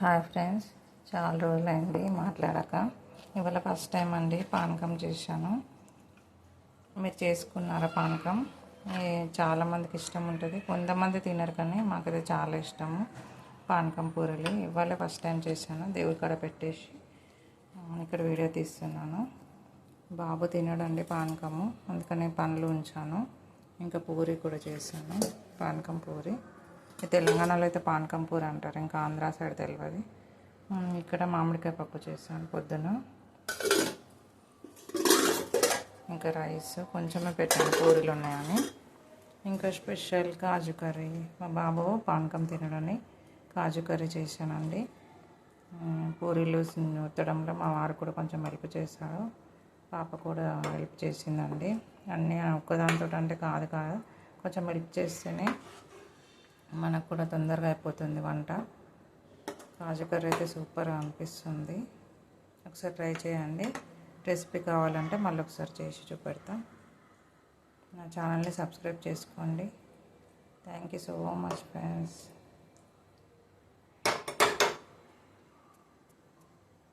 Hi friends చాలా రోజులైంది మాట్లాడక. ఇవాళ ఫస్ట్ టైం అండి పానకం చేశాను. మీరు చేసుకున్నారా పానకం? చాలామందికి ఇష్టం ఉంటుంది. కొంతమంది తినరు కానీ మాకైతే చాలా ఇష్టము. పానకం పూరలు. ఇవాళ ఫస్ట్ టైం చేశాను. దేవుడి కాడ పెట్టేసి ఇక్కడ వీడియో తీస్తున్నాను. బాబు తినడండి పానకము. అందుకని పండ్లు ఉంచాను. ఇంకా పూరి కూడా చేశాను. పానకం పూరి. తెలంగాణలో అయితే పానకం పూర అంటారు. ఇంకా ఆంధ్ర సైడ్ తెలియదు ఇక్కడ మామిడికాయ పప్పు చేశాను పొద్దున. ఇంకా రైస్ కొంచెమే పెట్టాను పూరీలు ఉన్నాయని. ఇంకా స్పెషల్ కాజు కర్రీ. మా బాబు పానకం తినడని కాజు కర్రీ చేశానండి. పూరీలు ఉత్తడంలో మా వారు కూడా కొంచెం హెల్ప్ చేశారు. పాప కూడా హెల్ప్ చేసిందండి. అన్నీ ఒక్కదాంతో అంటే కాదు కాదు. కొంచెం హెల్ప్ చేస్తేనే మనకు కూడా తొందరగా అయిపోతుంది వంట. కాజు కర్రీ అయితే సూపర్గా అనిపిస్తుంది. ఒకసారి ట్రై చేయండి. రెసిపీ కావాలంటే మళ్ళీ ఒకసారి చేసి చూపెడతా. నా ఛానల్ని సబ్స్క్రైబ్ చేసుకోండి. Thank you so much friends.